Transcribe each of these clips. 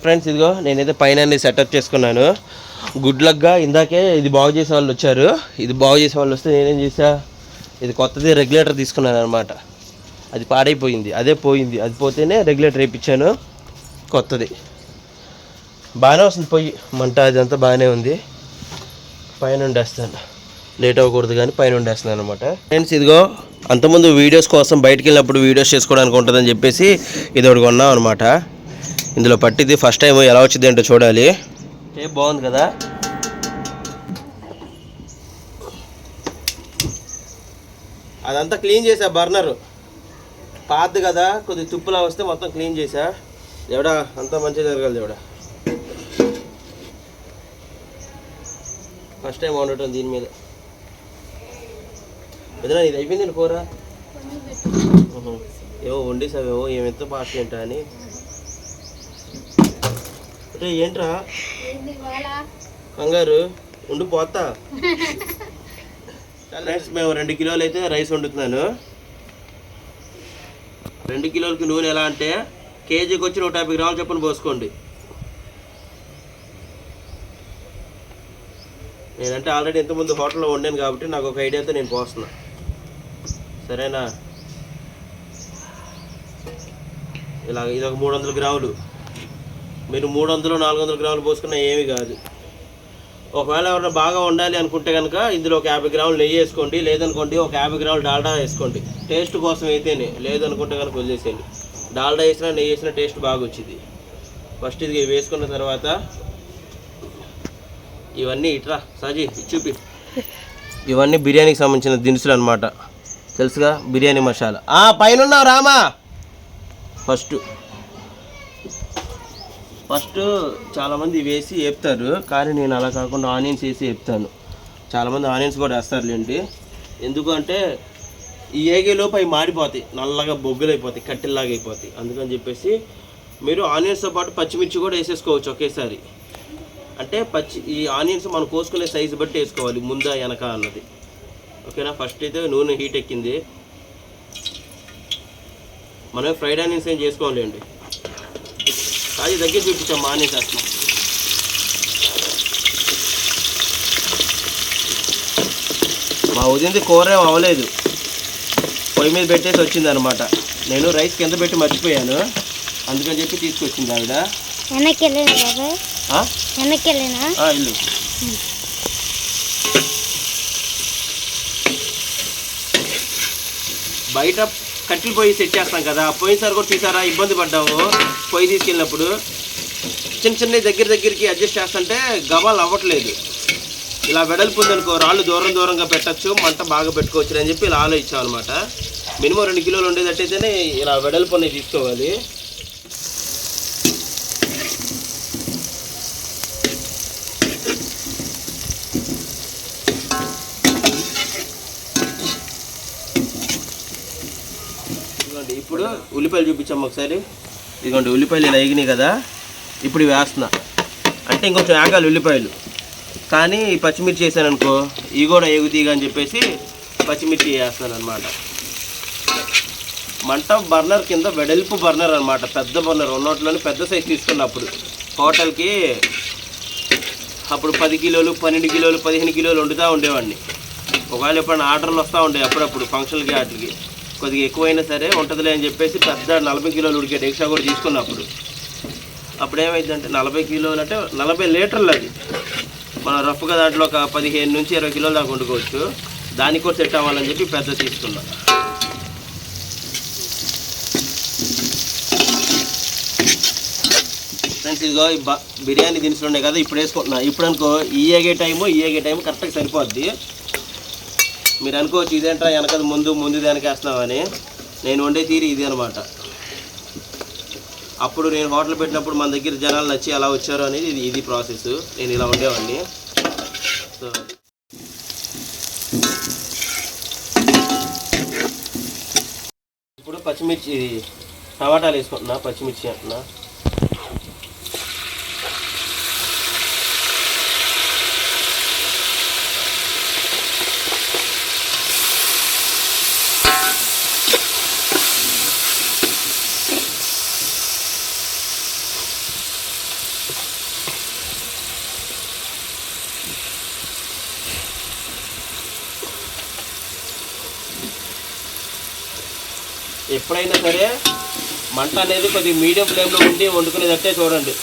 Friends ఇదిగో నేనైతే పైన సెటప్ చేసుకున్నాను. గుడ్ లక్గా ఇందాకే ఇది బాగు చేసే వాళ్ళు వచ్చారు. ఇది బాగు చేసే వాళ్ళు వస్తే నేనేం చేసా? ఇది కొత్తది రెగ్యులేటర్ తీసుకున్నాను అనమాట అది పాడైపోయింది. అదే పోయింది. అది పోతేనే రెగ్యులేటర్ వేయించాను. కొత్తది. బాగానే వస్తుంది పొయ్యి. మంట అదంతా బాగానే ఉంది. పైన ఉండేస్తాను. లేట్ అవ్వకూడదు కానీ పైన ఉండేస్తున్నాను అనమాట ఫ్రెండ్స్ ఇదిగో అంతకుముందు వీడియోస్ కోసం బయటికి వెళ్ళినప్పుడు వీడియోస్ చేసుకోవడానికి ఉంటుందని చెప్పేసి ఇది ఒకటి కొన్నాం అనమాట ఇందులో పట్టిది. ఫస్ట్ టైం ఎలా వచ్చింది ఏంటో చూడాలి. ఏ బాగుంది కదా? అదంతా క్లీన్ చేసా బర్నర్. పాతది కదా కొద్దిగా తుప్పులా వస్తే మొత్తం క్లీన్ చేసా. దేవుడా అంతా మంచిగా జరగాలి దేవుడా. ఫస్ట్ టైం వండటం దీని మీద. వదినా ఇది అయిపోయింది కూర. ఏవో వండేసావేమో ఏమెంత పాస్ట్ ఏంటా అని. అంటే ఏంట్రా? కంగారు. ఉండి పోతా. ఫ్రెండ్స్ మేము రెండు కిలోలు అయితే రైస్ వండుతున్నాను. రెండు కిలోలకి నూనె ఎలా అంటే కేజీకి వచ్చి నూట యాభై గ్రాములు చొప్పున పోసుకోండి. నేనంటే ఆల్రెడీ ఇంతకుముందు హోటల్లో వండాను కాబట్టి నాకు ఒక ఐడియాతో నేను పోస్తున్నా. సరేనా? ఇలా ఇది ఒక మూడు వందల గ్రాములు. మీరు మూడు వందలు నాలుగు వందల గ్రాములు పోసుకున్నా ఏమీ కాదు. ఒకవేళ ఎవరైనా బాగా వండాలి అనుకుంటే కనుక ఇందులో ఒక యాభై గ్రాములు నెయ్యి వేసుకోండి లేదనుకోండి ఒక యాభై గ్రాములు డాల్డా వేసుకోండి. టేస్ట్ కోసం అయితేనే లేదనుకుంటే కనుక వదిలేసేయండి. డాల్డా వేసినా నెయ్యి వేసినా టేస్ట్ బాగా వచ్చింది ఫస్ట్ ఇది వేసుకున్న తర్వాత ఇవన్నీ ఇట్రా సాజీ చూపి. ఇవన్నీ బిర్యానీకి సంబంధించిన దినుసులు అనమాట తెలుసుగా బిర్యానీ మసాలా. పైన ఉన్నావు రామా. ఫస్ట్ ఫస్ట్ చాలామంది వేసి వేపుతారు కానీ నేను అలా కాకుండా ఆనియన్స్ వేసి వేపుతాను చాలామంది ఆనియన్స్ కూడా వేస్తారులేండి. ఎందుకంటే ఈ ఏగేలోపు అవి మాడిపోతాయి నల్లగా బొగ్గులు అయిపోతాయి కట్టెల్లాగా అయిపోతాయి అందుకని చెప్పేసి మీరు ఆనియన్స్తో పాటు పచ్చిమిర్చి కూడా వేసేసుకోవచ్చు ఒకేసారి. అంటే పచ్చి ఈ ఆనియన్స్ మనం కోసుకునే సైజు బట్టి వేసుకోవాలి ముందా వెనక అన్నది. ఓకేనా? ఫస్ట్ అయితే నూనె హీట్ ఎక్కింది. మనం ఫ్రైడ్ ఆనియన్స్ ఏం చేసుకోవాలండి? అది దగ్గర చూపించాం ఆనియన్స్ వేస్తున్నాం మా ఉదింది కూర ఏం అవ్వలేదు. పొయ్యి మీద పెట్టేసి వచ్చింది అనమాట నేను రైస్ కింద పెట్టి మర్చిపోయాను. అందుకని చెప్పి తీసుకొచ్చింది ఆవిడ. ఇల్లు బయట కట్టెలు పొయ్యి సెట్ చేస్తాం కదా. పోయినసారి కూడా చూసారా? ఇబ్బంది పడ్డాము. పొయ్యి తీసుకెళ్ళినప్పుడు చిన్న చిన్న దగ్గర దగ్గరికి అడ్జస్ట్ చేస్తుంటే గబాలు అవ్వట్లేదు. ఇలా వెడల్పు ఉందనుకో రాళ్ళు దూరం దూరంగా పెట్టచ్చు మంట బాగా పెట్టుకోవచ్చు అని చెప్పి ఇలా ఆలోచించాం అనమాట మినిమం రెండు కిలోలు ఉండేటట్టయితేనే ఇలా వెడల్పు అనేది తీసుకోవాలి ఇదిగోండి ఇప్పుడు ఉల్లిపాయలు చూపించాము ఒకసారి. ఇదిగోండి ఉల్లిపాయలు ఇలా ఎగినాయి కదా. ఇప్పుడు వేస్తున్నా. అంటే ఇంకొంచెం ఆగాలి ఉల్లిపాయలు. కానీ ఈ పచ్చిమిర్చి వేసాను అనుకో ఇవి కూడా ఎగుతీగా అని చెప్పేసి పచ్చిమిర్చి వేస్తాను అనమాట మంట బర్నర్ కింద వెడల్పు బర్నర్ అనమాట పెద్ద బర్నర్ ఉన్నట్లోనే పెద్ద సైజ్ తీసుకున్నప్పుడు. హోటల్కి అప్పుడు పది కిలోలు పన్నెండు కిలోలు పదిహేను కిలోలు వండుతూ ఉండేవాడిని. ఒకవేళ ఎప్పుడైనా ఆర్డర్లు వస్తూ ఉండేవి అప్పుడప్పుడు ఫంక్షన్లకి వాటికి. కొద్దిగా ఎక్కువైనా సరే ఉంటుందిలే అని చెప్పేసి పెద్ద నలభై కిలోలు ఉడికే డెక్షా కూడా తీసుకున్నప్పుడు. అప్పుడు ఏమైందంటే నలభై కిలోలు అంటే నలభై లీటర్లు అది. మనం రఫ్గా దాంట్లో ఒక పదిహేను నుంచి ఇరవై కిలోలు దాకా వండుకోవచ్చు. దానికి కూడా సెట్ అవ్వాలని చెప్పి పెద్ద తీసుకున్నా. ఫ్రెండ్స్ ఇదిగో ఈ బ- బిర్యానీ దినుసులు ఉన్నాయి కదా ఇప్పుడు వేసుకుంటున్నా. ఇప్పుడు అనుకో ఈ ఏగే టైము ఈ ఏగే టైము కరెక్ట్గా సరిపోద్ది. మీరు అనుకోవచ్చు ఇదేంట్రా వెనకది ముందు ముందు దానికి వేస్తున్నామని నేను వండే తీరి ఇది అనమాట అప్పుడు నేను హోటల్ పెట్టినప్పుడు మన దగ్గర జనాలు నచ్చి అలా వచ్చారు అనేది ఇది ఇది ప్రాసెస్. నేను ఇలా ఉండేవాడిని సో ఇప్పుడు పచ్చిమిర్చి టమాటాలు వేసుకుంటున్నా పచ్చిమిర్చి అంటున్నా. అయినా సరే మంట అనేది కొద్దిగా మీడియం ఫ్లేమ్లో ఉండి వండుకునేటట్టే చూడండి.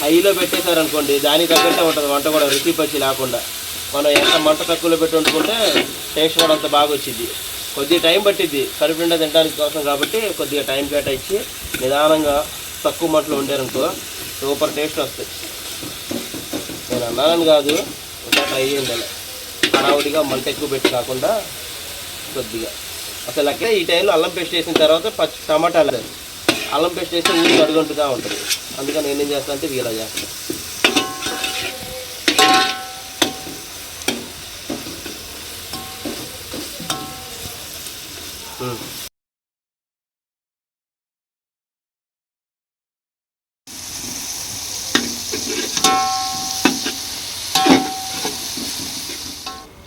హైలో పెట్టేశారనుకోండి దానికి తగ్గట్టే ఉంటుంది. వంట కూడా రుచి పచ్చి లేకుండా. మనం ఎంత మంట తక్కువలో పెట్టి వండుకుంటే టేస్ట్ కూడా అంత బాగా వచ్చింది. కొద్దిగా టైం పట్టిద్ది. కడుపు నిండా తినడానికి కోసం కాబట్టి కొద్దిగా టైం కేటాయించి నిదానంగా తక్కువ మంటలో వండారనుకో సూపర్ టేస్ట్ వస్తుంది. నేను అన్నానని కాదు ఇంకా ట్రై చేయండి. అలా హడావుడిగా మంట ఎక్కువ పెట్టి కాకుండా కొద్దిగా. అసలు అక్కడే ఈ టైంలో అల్లం పేస్ట్ వేసిన తర్వాత పచ్చి టమాటాలు వేయాలి. అల్లం పేస్ట్ వేస్తే నీళ్ళు అడుగుంటుగా ఉంటుంది. అందుకని నేను ఏం చేస్తాను అంటే ఇది ఇలా చేస్తాను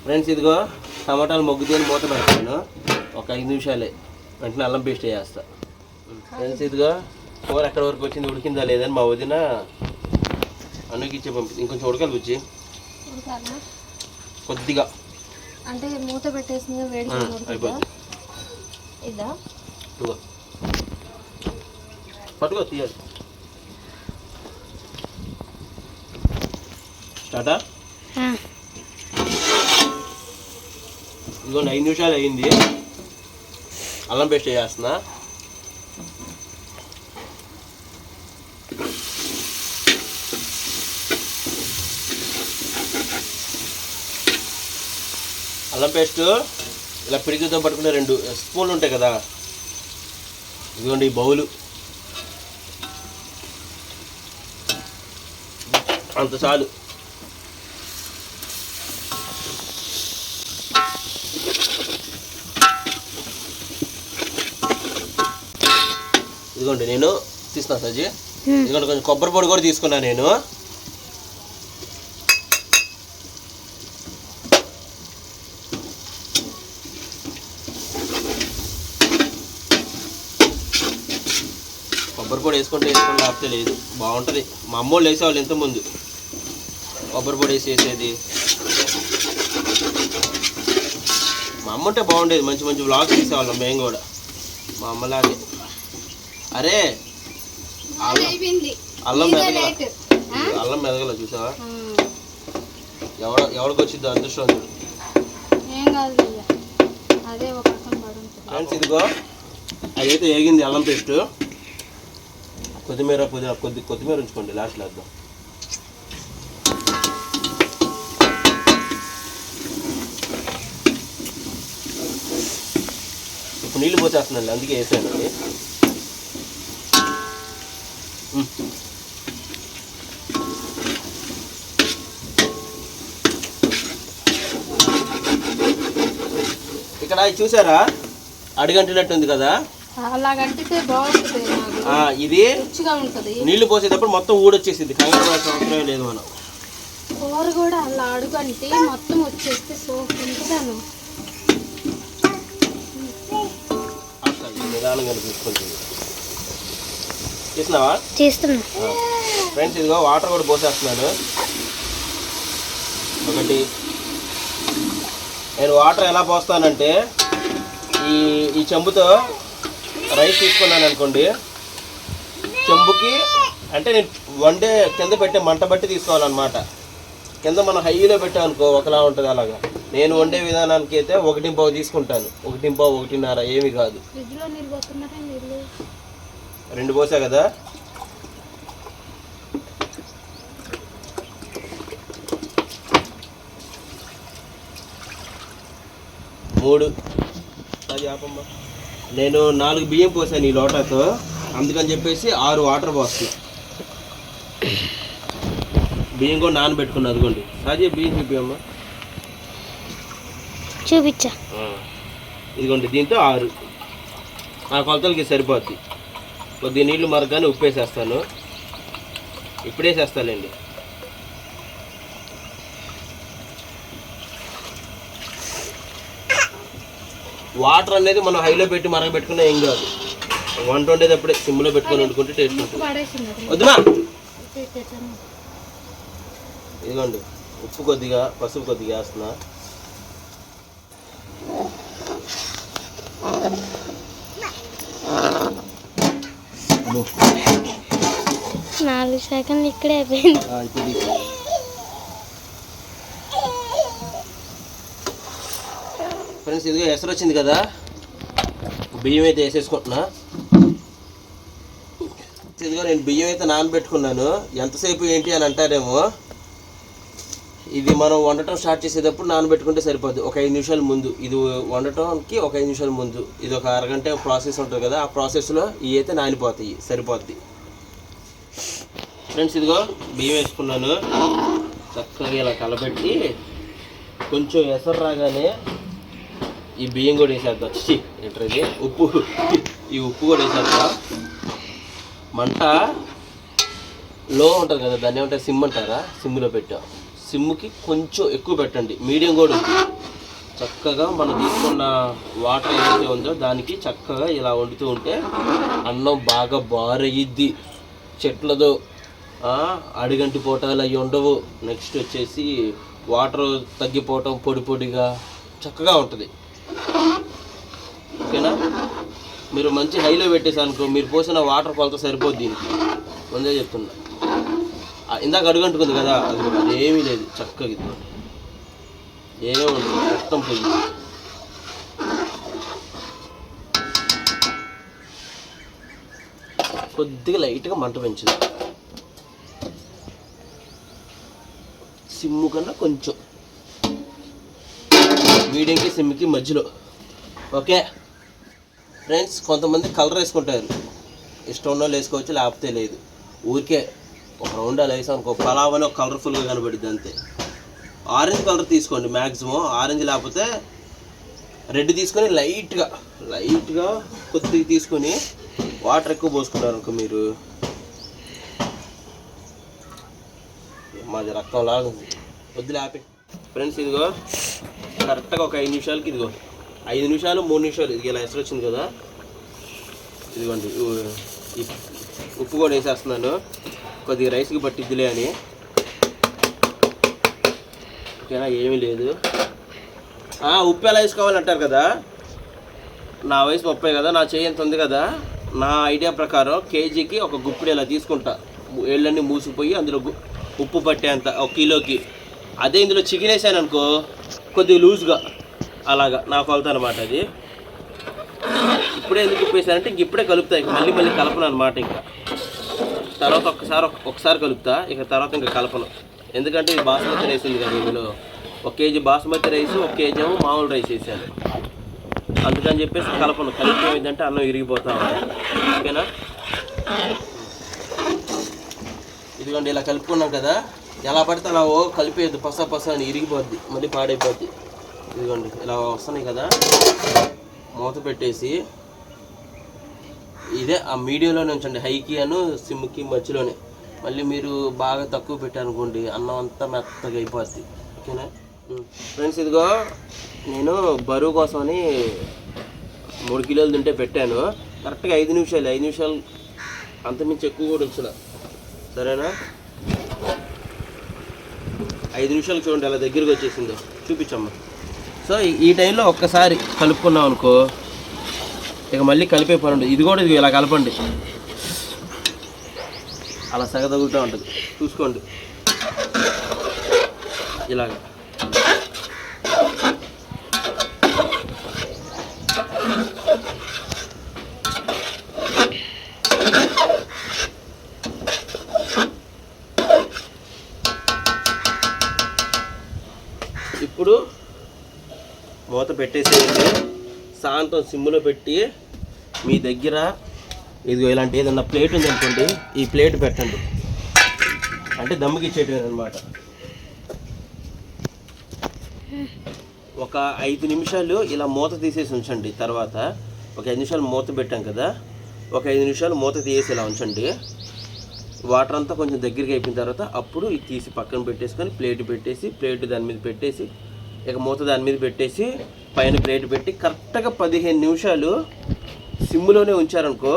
ఫ్రెండ్స్ ఇదిగో టమాటాలు మొగ్గుతీని పోత పెడతాను. ఒక ఐదు నిమిషాలే. వెంటనే అల్లం పేస్ట్ వేస్తా ఇదిగో కూర ఎక్కడి వరకు వచ్చింది? ఉడికిందా లేదని మా వదిన అన్నకి ఇచ్చే పంపింది ఇంకొంచెం ఉడకాలి వచ్చి? కొద్దిగా. అంటే మూత పెట్టేసింది వేడి ఇదా? పట్టుకో తీయాలి. స్టార్టా? ఇదిగోండి ఐదు నిమిషాలు అయింది అల్లం పేస్ట్ వేస్తున్నా అల్లం పేస్ట్ ఇలా పిడికితో పట్టుకునే రెండు స్పూన్లు ఉంటాయి కదా. ఇదిగోండి ఈ బౌలు. అంత చాలు. ఇదిగోండి నేను తీస్తాను సజ్జి. ఇదిగోండి కొంచెం కొబ్బరి పొడి కూడా తీసుకున్నాను నేను. కొబ్బరి పొడి వేసుకుంటే వేసుకొని లేకపోతే లేదు. బాగుంటుంది. మా అమ్మోళ్ళు వేసేవాళ్ళు ఇంతకుముందు కొబ్బరి పొడి వేసి వేసేది. మా అమ్మ ఉంటే బాగుండేది. మంచి మంచి వ్లాగ్స్ తీసేవాళ్ళం మేము కూడా. మా అమ్మలాగే. అరే అల్లం అల్లం మెదగల. late. అల్లం మెదగల చూసావా? ఎవడ ఎవరికి వచ్చిందో అదృష్టవంతుడు. ఏం కాదు ఇయ్య. అదే ఒక రకం పడి ఉంటుంది. ఫ్రెండ్స్ ఇదిగో అదైతే వేగింది అల్లం పేస్ట్. కొత్తిమీర పుదీనా కొద్ది కొత్తిమీర ఉంచుకోండి లాస్ట్లో వేద్దాం. ఇప్పుడు నీళ్ళు పోసేస్తున్నాండి అందుకే వేసానండి. ఉమ్. ఇక్కడ చూసారా? అడిగంటినట్టుంది కదా? అలా కంటితే బాగుంటుంది ఇది రుచిగా ఉంటుంది. నీళ్ళు పోసేటప్పుడు మొత్తం ఊడొచ్చేసింది కంగారు పడాల్సిన అవసరం లేదు మనం. కూర కూడా అలా అడుగంటే మొత్తం వచ్చేస్తే సోప్ అసలు నిదానంగా చూసుకుంటుంది. చేసినావా? చేస్తున్నా. ఫ్రెండ్స్ ఇదిగో వాటర్ కూడా పోసేస్తున్నాను ఒకటి. నేను వాటర్ ఎలా పోస్తానంటే ఈ ఈ చెంబుతో రైస్ తీసుకున్నాను అనుకోండి. చెంబుకి అంటే నేను వండే కింద పెట్టే మంట బట్టి తీసుకోవాలన్నమాట. కింద మనం హైలో పెట్టామనుకో ఒకలా ఉంటుంది అలాగా. నేను వండే విధానానికి అయితే ఒకటి పావు తీసుకుంటాను. ఒకటి పావు ఒకటిన్నర ఏమి కాదు ఫ్రిడ్జ్లో నీళ్ళు పోతున్నారా నీళ్ళు రెండు పోసా కదా. మూడు. నేను నాలుగు బియ్యం పోసాను ఈ లోటాతో అందుకని చెప్పేసి ఆరు వాటర్ పోస్తున్నా. బియ్యం కూడా నానబెట్టుకున్నా అదిగోండి. సాజీ బియ్యం చూపియమ్మా. చూపించా. ఇదిగోండి దీంతో ఆరు. ఆ కొలతలకి సరిపోద్ది. కొద్దిగా నీళ్ళు మరగానే ఉప్పు వేసేస్తాను ఇప్పుడేసేస్తానండి వాటర్ అనేది మనం హైలో పెట్టి మరగబెట్టుకున్నా ఏం కాదు. వంట వండేటప్పుడే సిమ్లో పెట్టుకొని వండుకుంటే టేస్ట్ ఉంటుంది. ఇదిగోండి ఉప్పు కొద్దిగా పసుపు కొద్దిగా వేస్తున్నా. నాలుగు సెకండ్లు ఇక్కడే అయిపోయింది. ఫ్రెండ్స్ ఇదిగో ఎసరు వచ్చింది కదా. బియ్యం అయితే వేసేసుకుంటున్నా. ఇదిగో నేను బియ్యం అయితే నానబెట్టుకున్నాను. ఎంతసేపు ఏంటి అని అంటారేమో. ఇది మనం వండటం స్టార్ట్ చేసేటప్పుడు నానబెట్టుకుంటే సరిపోద్ది. ఒక ఐదు నిమిషాల ముందు. ఇది వండటానికి ఒక ఐదు నిమిషాల ముందు. ఇది ఒక అరగంట ప్రాసెస్ ఉంటుంది కదా ఆ ప్రాసెస్లో ఇవి అయితే నానిపోతాయి సరిపోద్ది. ఫ్రెండ్స్ ఇదిగో బియ్యం వేసుకున్నాను. చక్కగా ఇలా కలబెట్టి కొంచెం ఎసరు రాగానే ఈ బియ్యం కూడా వేసేద్దాం. చి ఏంటది ఉప్పు. ఈ ఉప్పు కూడా వేసేద్దాం. మంట లో ఉంటుంది కదా దాన్ని ఏమంటారు? సిమ్ అంటారా? సిమ్లో పెట్టాం. సిమ్కి కొంచెం ఎక్కువ పెట్టండి. మీడియం కూడా ఉంది. చక్కగా మనం తీసుకున్న వాటర్ ఏదైతే ఉందో దానికి చక్కగా ఇలా వండుతూ ఉంటే అన్నం బాగా బారయ్యిద్ది చెట్లదో అడిగంటి పోటాలు అవి ఉండవు. నెక్స్ట్ వచ్చేసి వాటర్ తగ్గిపోవటం పొడి పొడిగా చక్కగా ఉంటుంది. ఓకేనా? మీరు మంచి హైలో పెట్టేసి అనుకో మీరు పోసిన వాటర్ కొలత సరిపోద్ది దీనికి. ముందే చెప్తున్నా. ఇందాక అడుగంటుకుంది కదా అది ఏమీ లేదు చక్కగా ఇది ఏమీ ఉండదు మొత్తం పొయ్యి. కొద్దిగా లైట్గా మంట పెంచింది. సిమ్ము కన్నా కొంచెం. మీడియంకి సిమ్కి మధ్యలో. ఓకే? ఫ్రెండ్స్ కొంతమంది కలర్ వేసుకుంటారు. ఇష్టం ఉన్న వాళ్ళు వేసుకోవచ్చు లేకపోతే లేదు. ఊరికే ఒక రౌండ్ అలా వేసాం. ఒక పలావ్ అని ఒక కలర్ఫుల్గా కనబడింది అంతే. ఆరెంజ్ కలర్ తీసుకోండి మ్యాక్సిమం ఆరెంజ్ లేకపోతే రెడ్ తీసుకొని లైట్గా లైట్గా కొద్దిగా తీసుకొని వాటర్ ఎక్కువ పోసుకున్నారు అనుకో మీరు. మాది రక్తం లాగుంది వద్దు ఆపి. ఫ్రెండ్స్ ఇదిగో కరెక్ట్గా ఒక ఐదు నిమిషాలకి ఇదిగో. ఐదు నిమిషాలు మూడు నిమిషాలు. ఇది ఇలా ఎసరు వచ్చింది కదా. ఇదిగోండి ఉప్పు కూడా వేసేస్తున్నాను. కొద్దిగా రైస్కి పట్టిద్దిలే అని. ఓకేనా ఏమీ లేదు. ఉప్పు ఎలా వేసుకోవాలంటారు కదా? నా వయసు ముప్పై కదా నా చేయి ఎంత ఉంది కదా? నా ఐడియా ప్రకారం కేజీకి ఒక గుప్పిడి ఇలా తీసుకుంటా. ఏళ్ళన్నీ మూసిపోయి అందులో ఉప్పు పట్టేంత ఒక కిలోకి. అదే ఇందులో చికెన్ వేసాను అనుకో కొద్దిగా లూజ్గా. అలాగా నా కొలత అనమాట అది. ఇప్పుడే ఎందుకు ఉప్పు వేసానంటే ఇంక ఇప్పుడే కలుపుతాయి మళ్ళీ మళ్ళీ కలపను అనమాట ఇంకా. తర్వాత ఒక్కసారి ఒకసారి కలుపుతా ఇక తర్వాత ఇంకా కలపను. ఎందుకంటే ఇది బాస్మతి రైస్ ఉంది కదా ఇందులో. ఒక కేజీ బాస్మతి రైస్ ఒక కేజీ ఏమో మామూలు రైస్ వేసాను. అందుకని చెప్పేసి కలపను. కలిపి ఏమైందంటే అన్నం ఇరిగిపోతా ఓకేనా? ఇదిగోండి ఇలా కలుపుకున్నాం కదా. ఎలా పడితే అలా ఓ కలిపేయద్దు. పస పస అని ఇరిగిపోద్ది. మళ్ళీ పాడైపోద్ది. ఇదిగోండి ఇలా వస్తున్నాయి కదా. మూత పెట్టేసి ఇదే ఆ మీడియంలోనే ఉంచండి. హైకి అను సిమ్కి మధ్యలోనే. మళ్ళీ మీరు బాగా తక్కువ పెట్టారనుకోండి అన్నం అంతా మెత్తగా అయిపోద్ది. ఓకేనా? ఫ్రెండ్స్ ఇదిగో నేను బరువు కోసమని మూడు కిలోలు తింటే పెట్టాను. కరెక్ట్గా ఐదు నిమిషాలు ఐదు నిమిషాలు అంతమించి ఎక్కువ కూడా ఉంచిన సరేనా? ఐదు నిమిషాలు చూడండి అలా దగ్గరికి వచ్చేసిందో. చూపించమ్మా. సో ఈ- ఈ టైంలో ఒక్కసారి కలుపుకున్నాం అనుకో ఇక మళ్ళీ కలిపే పని ఇది కూడా ఇది ఇలా కలపండి. అలా సగ తగులుతూ ఉంటుంది. చూసుకోండి. ఇలాగ. ఇప్పుడు మూత పెట్టేసేయండి. సాయంత్రం సిమ్లో పెట్టి మీ దగ్గర ఇది ఇలాంటి ఏదన్నా ప్లేట్ ఉంది అనుకోండి ఈ ప్లేట్ పెట్టండి. అంటే దమ్ముకి ఇచ్చేయటం అనమాట ఒక ఐదు నిమిషాలు ఇలా మూత తీసేసి ఉంచండి. తర్వాత ఒక ఐదు నిమిషాలు మూత పెట్టాం కదా ఒక ఐదు నిమిషాలు మూత తీసేసి ఇలా ఉంచండి. వాటర్ అంతా కొంచెం దగ్గరికి అయిపోయిన తర్వాత అప్పుడు ఇది తీసి పక్కన పెట్టేసుకొని ప్లేట్ పెట్టేసి ప్లేట్ దాని మీద పెట్టేసి ఇక మూత దాని మీద పెట్టేసి పైన ప్లేట్ పెట్టి కరెక్ట్గా పదిహేను నిమిషాలు సిమ్లోనే ఉంచారనుకో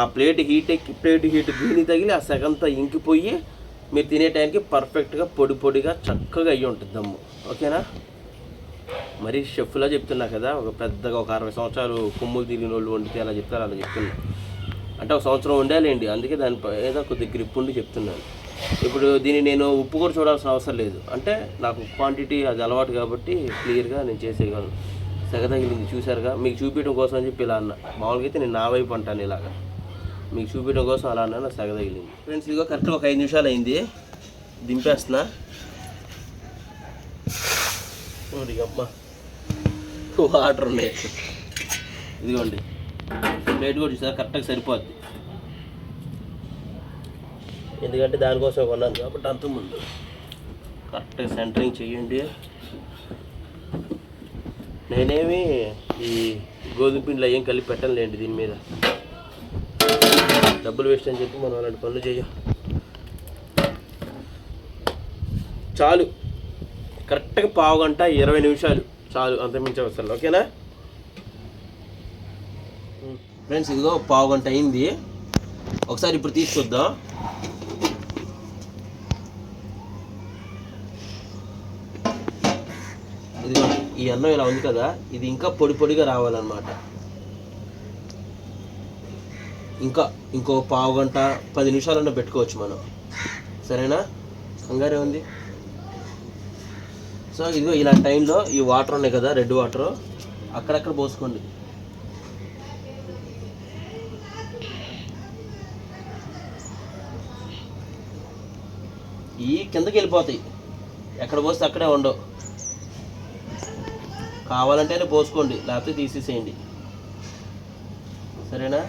ఆ ప్లేట్ హీట్ ఎక్కి ప్లేట్ హీట్ దీని తగిలి ఆ సగంతా ఇంకిపోయి మీరు తినే టైంకి పర్ఫెక్ట్గా పొడి పొడిగా చక్కగా అయ్యి ఉంటుంది దమ్ము ఓకేనా? మరి షెఫ్లా చెప్తున్నా కదా ఒక పెద్దగా ఒక అరవై సంవత్సరాలు కొమ్ములు తిరిగిన వాళ్ళు వండితే అలా చెప్తారు అలా చెప్తున్నా. అంటే ఒక సంవత్సరం ఉండాలండి అందుకే దానిపై ఏదో కొద్ది గ్రిప్ ఉండి చెప్తున్నాను. ఇప్పుడు దీన్ని నేను ఉప్పు కూడా చూడాల్సిన అవసరం లేదు. అంటే నాకు క్వాంటిటీ అది అలవాటు కాబట్టి క్లియర్గా నేను చేసేయగలను. సెగ తగిలింది చూసారుగా మీకు చూపించడం కోసం అని చెప్పి ఇలా అన్న. మామూలుగా అయితే నేను నా వైపు అంటాను ఇలాగా. మీకు చూపించడం కోసం అలా అన్నా నాకు సెగ తగిలింది ఫ్రెండ్స్ ఇదిగో కరెక్ట్గా ఒక ఐదు నిమిషాలు అయింది. దింపేస్తున్నా. అమ్మ. వాటర్ ఉన్నాయి. ఇదిగోండి. ప్లేట్ కూడా చూసారా? కరెక్ట్గా సరిపోద్ది. ఎందుకంటే దానికోసం కొన్నాను కాబట్టి అంత ముందు. కరెక్ట్గా సెంటరింగ్ చేయండి. నేనేమి ఈ గోధుమ పిండిలో ఏం కలిపి పెట్టనులేండి దీని మీద. డబ్బులు వేస్ట్ అని చెప్పి మనం అలాంటి పనులు చేయం. చాలు. కరెక్ట్గా పావు గంట ఇరవై నిమిషాలు. చాలు అంతమించి అవసరం ఓకేనా? ఫ్రెండ్స్ ఇదిగో పావు గంట అయింది. ఒకసారి ఇప్పుడు తీసుకొద్దాం ఇదిగో ఈ అన్నం ఇలా ఉంది కదా ఇది ఇంకా పొడి పొడిగా రావాలన్నమాట. ఇంకా ఇంకో పావు గంట పది నిమిషాలన్నా పెట్టుకోవచ్చు మనం. సరేనా? కంగారే ఉంది? సో ఇదిగో ఇలా టైంలో ఈ వాటర్ ఉన్నాయి కదా రెడ్ వాటర్. అక్కడక్కడ పోసుకోండి. ఈ కిందకి వెళ్ళిపోతాయి. ఎక్కడ పోస్తే అక్కడే ఉండవు. కావాలంటేనే పోసుకోండి లేకపోతే తీసేసేయండి. సరేనా?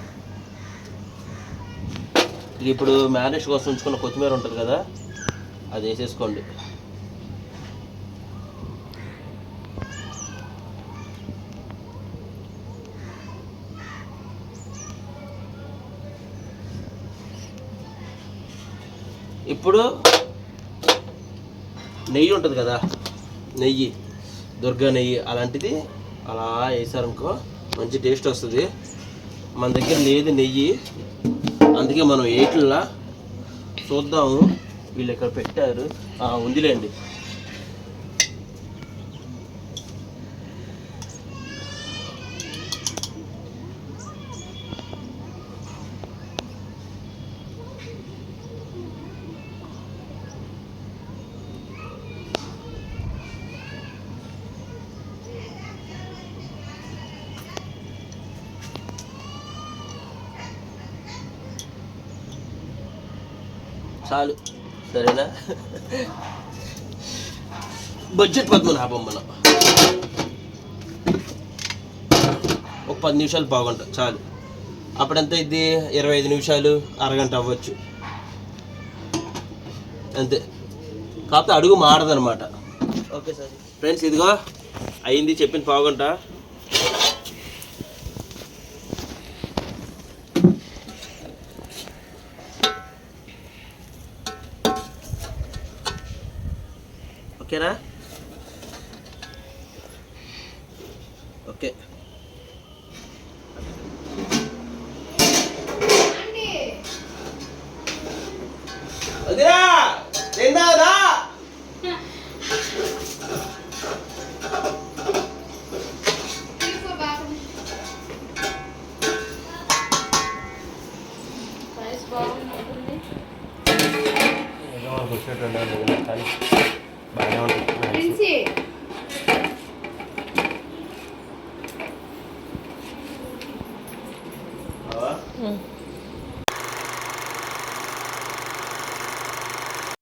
ఇప్పుడు మ్యారేజ్ కోసం ఉంచుకున్న కొత్తిమీర ఉంటుంది కదా అది వేసేసుకోండి. ఇప్పుడు నెయ్యి ఉంటుంది కదా నెయ్యి. దుర్గా నెయ్యి అలాంటిది అలా వేసారనుకో మంచి టేస్ట్ వస్తుంది. మన దగ్గర లేదు నెయ్యి. అందుకే మనం ఏట్లా చూద్దాము. వీళ్ళు ఇక్కడ పెట్టారు? ఉందిలేండి. బడ్జెట్ పద్మనాభం మనం ఒక పది నిమిషాలు బాగుంట చాలు. అప్పుడెంత ఇది ఇరవై ఐదు నిమిషాలు అరగంట అవ్వచ్చు. అంతే. కాకపోతే అడుగు మారదనమాట ఓకే సార్. ఫ్రెండ్స్ ఇదిగో అయింది చెప్పిన పావుగంట.